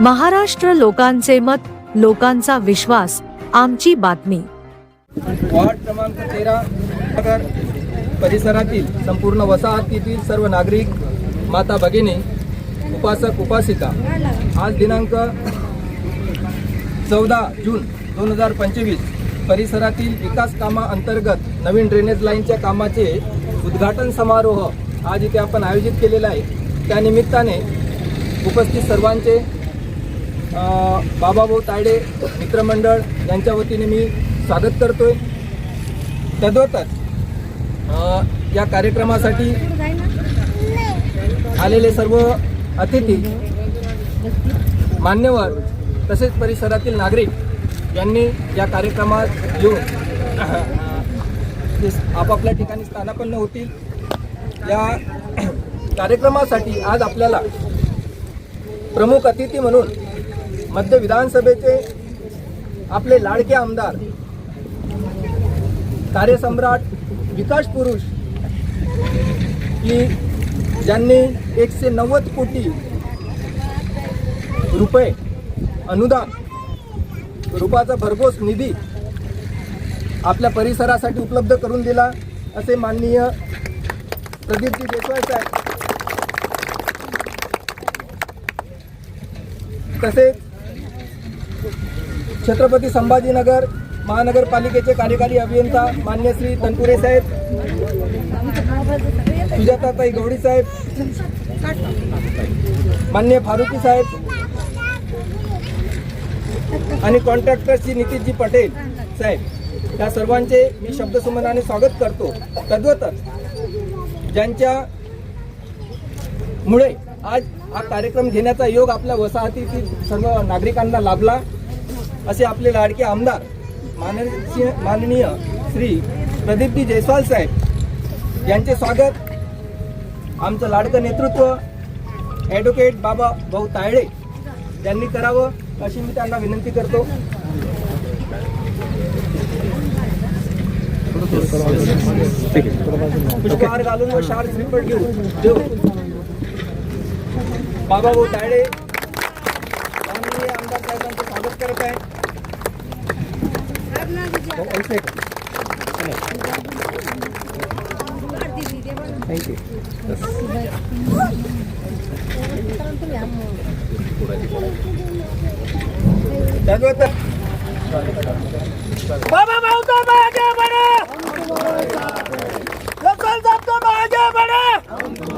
महाराष्ट्र लोकांचे मत लोकांचा विश्वास आमची बातमी. वार्ड क्रमांक तेरा परिसरातील संपूर्ण वसाहतीतील सर्व नागरिक माता भगिनी उपासक उपासिका. आज दिनांक चौदा जून दोन हजार पंचवीस परिसरातील विकास कामाअंतर्गत नवीन ड्रेनेज लाईनच्या कामाचे उद्घाटन समारोह आज इथे आपण आयोजित केलेला आहे. त्यानिमित्ताने उपस्थित सर्वांचे बाबाभाऊ तायडे मित्रमंडळ यांच्या वतीने मी स्वागत करतोय. तद्वतच या कार्यक्रमासाठी आलेले सर्व अतिथी मान्यवर तसेच परिसरातील नागरिक यांनी या कार्यक्रमात येऊन ते आपापल्या ठिकाणी स्थानापन्न होतील. या कार्यक्रमासाठी आज आपल्याला प्रमुख अतिथी म्हणून मध्य विधानसभेचे आपले लाडके आमदार कार्यसम्राट विकास पुरुष की ज्यांनी एकशे नव्वद कोटी रुपये अनुदान रूपाचा भरघोस निधी आपल्या परिसरासाठी उपलब्ध करून दिला असे माननीय प्रदीपजी देशवाल साहेब. तसेच छत्रपती संभाजीनगर महानगरपालिकेचे कार्यकारी अभियंता मान्य श्री तनपुरे साहेब सुजाताताई गवडी साहेब मान्य फारुकी साहेब आणि कॉन्ट्रॅक्टर श्री नितीशजी पटेल साहेब. या सर्वांचे मी शब्दसुमनाने स्वागत करतो. तद्वतच ज्यांच्या मुळे आज हा कार्यक्रम घेण्याचा योग आपल्या वसाहतीतील सर्व नागरिकांना लाभला. असे आपले लाडके आमदार माननीय माननीय श्री प्रदीपजी जयस्वाल साहेब यांचे स्वागत. आमचं लाडकं नेतृत्व ॲडव्होकेट बाबा भाऊ तायडे यांनी करावं अशी मी त्यांना विनंती करतो. पुष्पहार घालून व शार श्रीफळ घेऊन. देऊ बाबाभाऊ तायडे माननीय आमदार साहेबांचं स्वागत करत आहे थँक्यू बाबा भाऊ तो आगे बडा. लोकल साहब तो आगे बढ़ो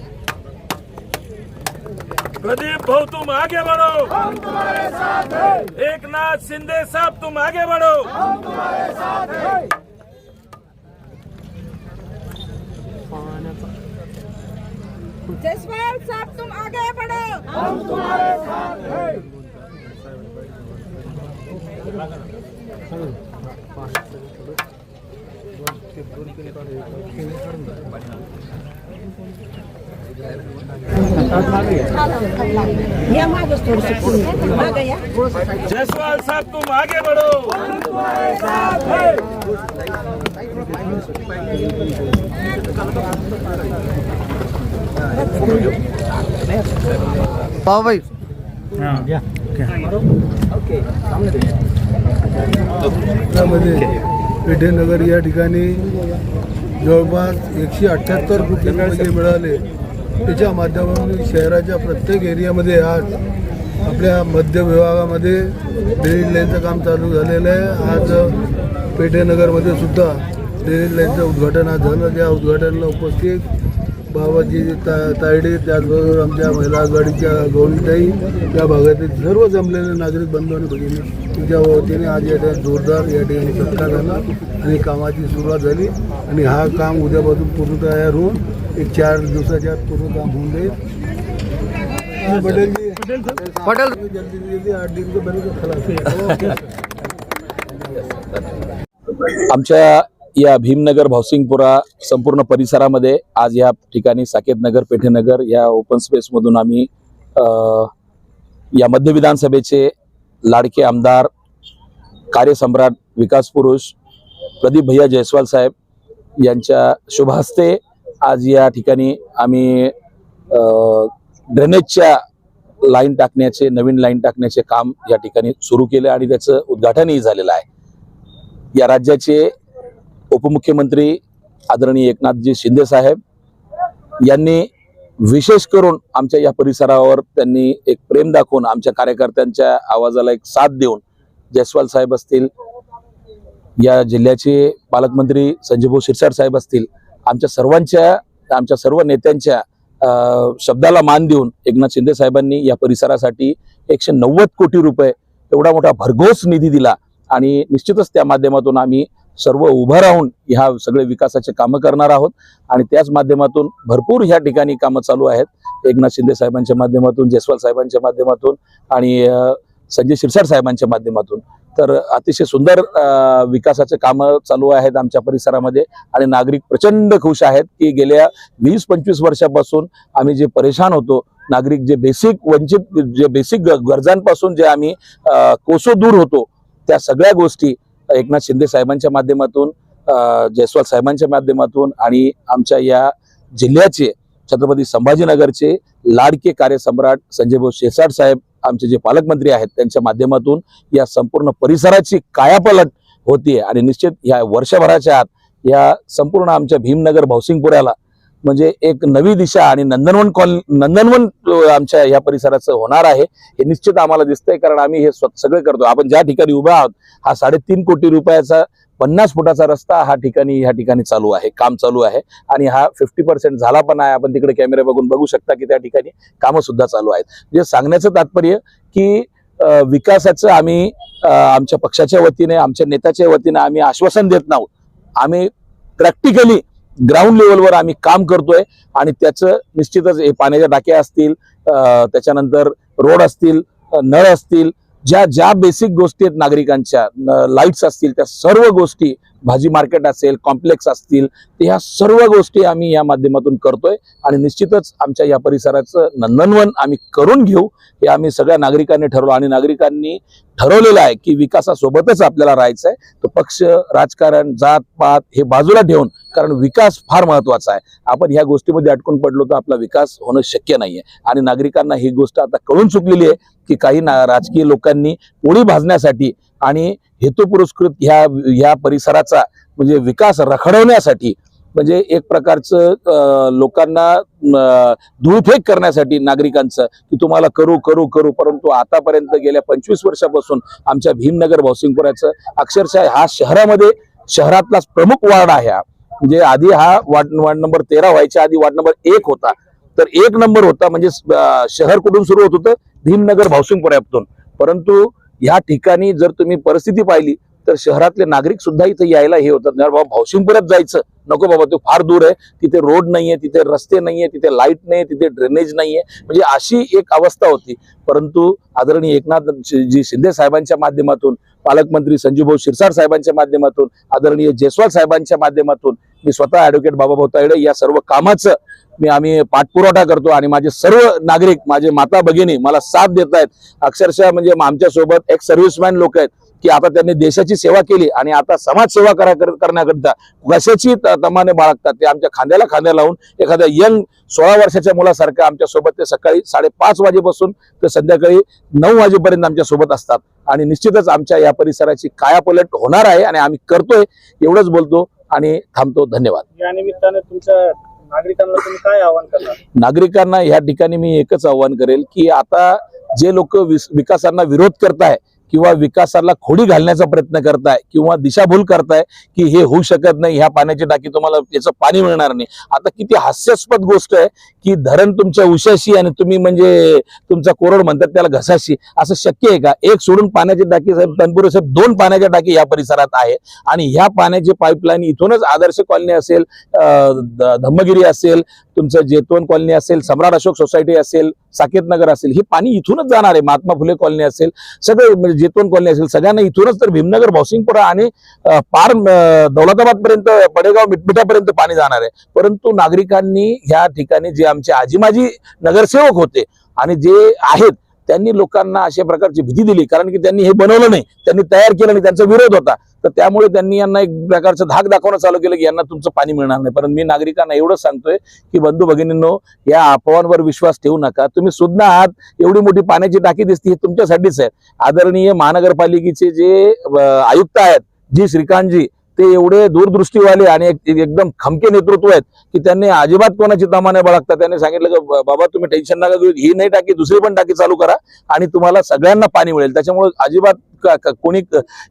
प्रदीप भाऊ तुम आगे बढ़ो। हम तुम्हारे साथ हैं। एक नाथ शिंदे साहब तुम आगे बढ़ो। हम तुम्हारे साथ हैं। जसवाल साहब तुम आगे बढ़ो। मागच थोडस माग या जयसवाल साहब तुम आगे बढ़ो। साथ हैं त्यामध्ये पेठेनगर या ठिकाणी जवळपास एकशे अठ्ठ्याहत्तर कोटी रुपये मिळाले त्याच्या माध्यमातून शहराच्या प्रत्येक एरियामध्ये आज आपल्या मध्य विभागामध्ये ड्रेनेज लाईनचं काम चालू झालेलं आहे. आज पेठेनगरमध्ये सुद्धा ड्रेनेज लाईनचं उद्घाटन आज झालं. त्या उद्घाटनाला उपस्थित बाबाजी ता तायडे त्याचबरोबर आमच्या महिला आघाडीच्या गौरीताई या भागातील सर्व जमलेले नागरिक बंधू आणि भगिनी तुमच्या वतीने आज या ठिकाणी जोरदार या ठिकाणी सत्कार झाला आणि कामाची सुरुवात झाली. आणि हा काम उद्यापासून पूर्ण तयार होऊन एक चार दिवसाच्या आत पूर्ण काम होऊन जाईल. पटेल जी. पटेल जल्दी जल्दी आठ दिन के खलास आमच्या या भीमनगर भावसिंगपुरा संपूर्ण परिसरामध्ये आज या ठिकाणी साकेतनगर पेठेनगर या ओपन स्पेसमधून आम्ही या मध्य विधानसभेचे लाडके आमदार कार्यसम्राट विकास पुरुष प्रदीप भैया जयस्वाल साहेब यांच्या शुभ हस्ते आज या ठिकाणी आम्ही ड्रेनेजच्या लाईन टाकण्याचे नवीन लाईन टाकण्याचे काम या ठिकाणी सुरू केले आणि त्याचं उद्घाटनही झालेलं आहे. या राज्याचे उपमुख्यमंत्री आदरणीय एकनाथजी शिंदे साहेब यांनी विशेष करून आमच्या या परिसरावर त्यांनी एक प्रेम दाखवून आमच्या कार्यकर्त्यांच्या आवाजाला एक साथ देऊन जयस्वाल साहेब असतील या जिल्ह्याचे पालकमंत्री संजयभाऊ शिरसाट साहेब असतील आमच्या सर्वांच्या आमच्या सर्व नेत्यांच्या शब्दाला मान देऊन एकनाथ शिंदे साहेबांनी या परिसरासाठी एकशे नव्वद कोटी रुपये एवढा मोठा भरघोस निधी दिला. आणि निश्चितच त्या माध्यमातून आम्ही सर्व उभं राहून ह्या सगळे विकासाचे कामं करणार आहोत. आणि त्याच माध्यमातून भरपूर ह्या ठिकाणी कामं चालू आहेत. एकनाथ शिंदे साहेबांच्या माध्यमातून जयस्वाल साहेबांच्या माध्यमातून आणि संजय शिरसाट साहेबांच्या माध्यमातून. तर अतिशय सुंदर विकासाचे कामं चालू आहेत आमच्या परिसरामध्ये आणि नागरिक प्रचंड खुश आहेत की गेल्या वीस पंचवीस वर्षापासून आम्ही जे परेशान होतो नागरिक जे बेसिक वंचित जे बेसिक गरजांपासून जे आम्ही कोसो दूर होतो त्या सगळ्या गोष्टी एकनाथ शिंदे साहेबांच्या माध्यमातून जयस्वाल साहेबांच्या माध्यमातून आणि आमच्या या जिल्ह्याचे छत्रपती संभाजीनगरचे लाडके कार्यसम्राट संजयभाऊ शेसाट साहेब आमचे जे पालकमंत्री आहेत त्यांच्या माध्यमातून या संपूर्ण परिसराची कायापलट होतीये. आणि निश्चित या वर्षभराच्या आत या संपूर्ण आमच्या भीमनगर भावसिंगपुऱ्याला म्हणजे एक नवी दिशा आणि नंदनवन कॉल नंदनवन आमच्या ह्या परिसराचं होणार आहे हे निश्चित आम्हाला दिसतंय कारण आम्ही हे स्व- सगळे करतो. आपण ज्या ठिकाणी उभे आहोत हा साडेतीन कोटी रुपयाचा पन्नास फुटाचा रस्ता हा ठिकाणी ह्या ठिकाणी चालू आहे काम चालू आहे. आणि हा फिफ्टी पर्सेंट झाला पण आहे. आपण तिकडे कॅमेरे बघून बघू शकता की त्या ठिकाणी कामं सुद्धा चालू आहेत. म्हणजे सांगण्याचं तात्पर्य की विकासाचं आम्ही आमच्या पक्षाच्या वतीने आमच्या नेत्याच्या वतीने आम्ही आश्वासन देत नाहोत. आम्ही प्रॅक्टिकली ग्राउंड लेवलवर आम्ही काम करतोय आणि त्याचं निश्चितच हे पाण्याच्या टाक्या असतील त्याच्यानंतर रोड असतील नळ असतील ज्या ज्या बेसिक गोष्टी आहेत नागरिकांच्या लाईट्स असतील त्या सर्व गोष्टी भाजी मार्केट असेल कॉम्प्लेक्स असतील तर ह्या सर्व गोष्टी आम्ही या माध्यमातून करतोय. आणि निश्चितच आमच्या या परिसराचं नंदनवन आम्ही करून घेऊ. हे आम्ही सगळ्या नागरिकांनी ठरवलं आणि नागरिकांनी ठरवलेलं आहे की विकासासोबतच आपल्याला राहायचं आहे तो पक्ष राजकारण जात पात हे बाजूला ठेवून कारण विकास फार महत्त्वाचा आहे. आपण ह्या गोष्टीमध्ये अटकून पडलो तर आपला विकास होणं शक्य नाहीये. आणि नागरिकांना ही गोष्ट आता कळून चुकलेली आहे की काही ना राजकीय लोकांनी पोळी भाजण्यासाठी आणि हेतुपुरस्कृत ह्या ह्या परिसराचा म्हणजे विकास रखडवण्यासाठी म्हणजे एक प्रकारचं लोकांना धूळफेक करण्यासाठी नागरिकांचं की तुम्हाला करू करू करू परंतु आतापर्यंत गेल्या पंचवीस वर्षापासून आमच्या भीमनगर भावसिंगपुराचं अक्षरशः हा शहरामध्ये शहरातलाच प्रमुख वार्ड आहे म्हणजे आधी हा वार्ड वार्ड नंबर तेरा व्हायच्या आधी वार्ड नंबर एक होता. तर एक नंबर होता म्हणजे शहर कुठून सुरू होत होतं? भीमनगर भावसिंगपुऱ्यातून परंतु ह्या ठिकाणी जर तुम्ही परिस्थिती पाहिली तर शहरातले नागरिक सुद्धा इथे यायला हे होतात. नाही बाबा भावशिंगपुरात जायचं नको बाबा ते फार दूर आहे. तिथे रोड नाहीये तिथे रस्ते नाहीये तिथे लाइट नाही तिथे ड्रेनेज नाहीये. म्हणजे अशी एक अवस्था होती. परंतु आदरणीय एकनाथ जी शिंदे साहेबांच्या माध्यमातून पालकमंत्री संजूभाऊ शिरसाट साहेबांच्या माध्यमातून आदरणीय जयस्वाल साहेबांच्या माध्यमातून मी स्वतः ऍडव्होकेट बाबाभाऊ तायडे या सर्व कामाचं मी आम्ही पाठपुरवठा करतो आणि माझे सर्व नागरिक माझे माता भगिनी मला साथ देत आहेत. अक्षरशः म्हणजे आमच्यासोबत एक सर्व्हिसमॅन लोक आहेत की आता त्यांनी देशाची सेवा केली आणि आता समाजसेवा करा करण्याकरिता कशाची तमाने बाळगतात ते आमच्या खांद्याला खांद्या लावून एखाद्या यंग सोळा वर्षाच्या मुलासारखं आमच्यासोबत ते सकाळी साडेपाच वाजेपासून ते संध्याकाळी नऊ वाजेपर्यंत आमच्यासोबत असतात. आणि निश्चितच आमच्या या परिसराची कायापलट होणार आहे आणि आम्ही करतोय एवढंच बोलतो आणि थांबतो. धन्यवाद. या निमित्ताने तुमच्या नागरिकांना तुम्ही काय करणार? नागरिकांना या ठिकाणी मी एकच आव्हान करेल की आता जे लोक विकासांना विरोध करताय किंवा विकासाला खोडी घालण्याचा प्रयत्न करताय किंवा दिशाभूल करताय की हे होऊ शकत नाही ह्या पाण्याची टाकी तुम्हाला याचं पाणी मिळणार नाही. आता किती हास्यास्पद गोष्ट आहे की धरण तुमच्या उशाशी आणि तुम्ही म्हणजे तुमचा कोरड म्हणतात त्याला घसाशी असं शक्य आहे का? एक सोडून पाण्याची टाकी साहेब तनपुरे साहेब दोन पाण्याच्या टाकी या परिसरात आहे आणि ह्या पाण्याची पाईपलाईन इथूनच आदर्श कॉलनी असेल धम्मगिरी असेल तुमचं जेतवन कॉलनी असेल सम्राट अशोक सोसायटी असेल साकेत नगर असेल हे पाणी इथूनच जाणार आहे. महात्मा फुले कॉलनी असेल सगळे म्हणजे जेतवन कॉलनी असेल सगळ्यांना इथूनच तर भीमनगर भावसिंगपुरा आणि पार दौलताबाद पर्यंत पडेगाव मिठमिठापर्यंत पाणी जाणार आहे. परंतु नागरिकांनी ह्या ठिकाणी जे आमचे आजीमाजी नगरसेवक होते आणि जे आहेत त्यांनी लोकांना अशा प्रकारची भीती दिली कारण की त्यांनी हे बनवलं नाही. त्यांनी तयार केलं नाही त्यांचा विरोध होता. तर त्यामुळे त्यांनी यांना एक प्रकारचं धाक दाखवणं चालू केलं की यांना तुमचं पाणी मिळणार नाही. परंतु मी नागरिकांना एवढंच सांगतोय की बंधू भगिनींनो या अफवांवर विश्वास ठेवू नका. तुम्ही सुद्धा आहात एवढी मोठी पाण्याची टाकी दिसते ही तुमच्यासाठीच आहे. आदरणीय महानगरपालिकेचे जे आयुक्त आहेत जी श्रीकांतजी ते एवढे दूरदृष्टीवाले आणि एकदम खमके नेतृत्व आहेत की त्यांनी अजिबात कोणाची तमा नाही बाळगता. त्यांनी सांगितलं की बाबा तुम्ही टेन्शन नका घेऊ. ही नाही टाकी दुसरी पण टाकी चालू करा आणि तुम्हाला सगळ्यांना पाणी मिळेल. त्याच्यामुळे अजिबात कोणी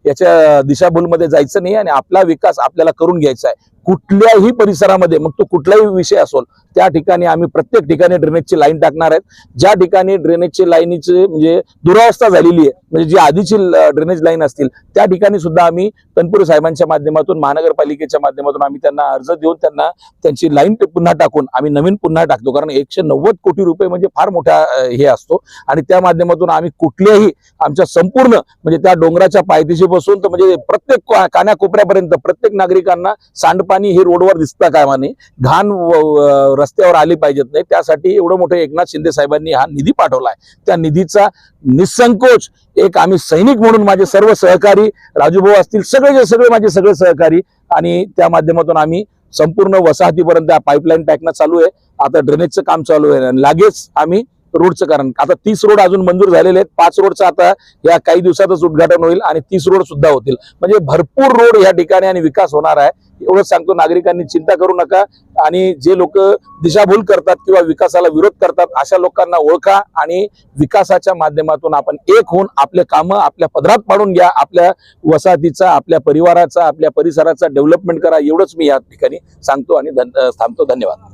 याच्या दिशाभूलमध्ये जायचं नाही आणि आपला विकास आपल्याला करून घ्यायचा आहे. कुठल्याही परिसरामध्ये मग तो कुठलाही विषय असोल त्या ठिकाणी आम्ही प्रत्येक ठिकाणी ड्रेनेजची लाईन टाकणार आहेत. ज्या ठिकाणी ड्रेनेजची लाईनीची म्हणजे दुरावस्था झालेली आहे म्हणजे जी आधीची ड्रेनेज लाईन असतील त्या ठिकाणी सुद्धा आम्ही तनपुरे साहेबांच्या माध्यमातून महानगरपालिकेच्या माध्यमातून आम्ही त्यांना अर्ज देऊन त्यांना त्यांची लाईन पुन्हा टाकून आम्ही नवीन पुन्हा टाकतो. कारण एकशे नव्वद कोटी रुपये म्हणजे फार मोठा हे असतो. आणि त्या माध्यमातून आम्ही कुठल्याही आमच्या संपूर्ण म्हणजे त्या डोंगराच्या पायथीशी बसून तर म्हणजे प्रत्येक कान्याकोपऱ्यापर्यंत कानाकोपऱ्यापर्यंत प्रत्येक नागरिकांना पाणी हे रोडवर दिसता काय नये घाण रस्त्यावर आली पाहिजेत नाही. त्यासाठी एवढं मोठं एकनाथ शिंदे साहेबांनी हा निधी पाठवलाय. त्या निधीचा निसंकोच एक आम्ही सैनिक म्हणून माझे सर्व सहकारी राजूभाऊ असतील सगळे जे सगळे माझे सगळे सहकारी आणि त्या माध्यमातून आम्ही संपूर्ण वसाहतीपर्यंत पाईपलाईन टाकणं चालू आहे. आता ड्रेनेजचं काम चालू आहे. आणि लागेच आम्ही रोडचं कारण. आता तीस रोड अजून मंजूर झालेले आहेत. पाच रोडचं आता या काही दिवसातच उद्घाटन होईल आणि तीस रोड सुद्धा होतील. म्हणजे भरपूर रोड या ठिकाणी आणि विकास होणार आहे. एवढंच सांगतो नागरिकांनी चिंता करू नका. आणि जे लोक दिशाभूल करतात किंवा विकासाला विरोध करतात अशा लोकांना ओळखा आणि विकासाच्या माध्यमातून आपण एक होऊन आपले कामं आपल्या पदरात पाडून घ्या. आपल्या वसाहतीचा आपल्या परिवाराचा आपल्या परिसराचा डेव्हलपमेंट करा. एवढंच मी या ठिकाणी सांगतो आणि धन- थांबतो. धन्यवाद.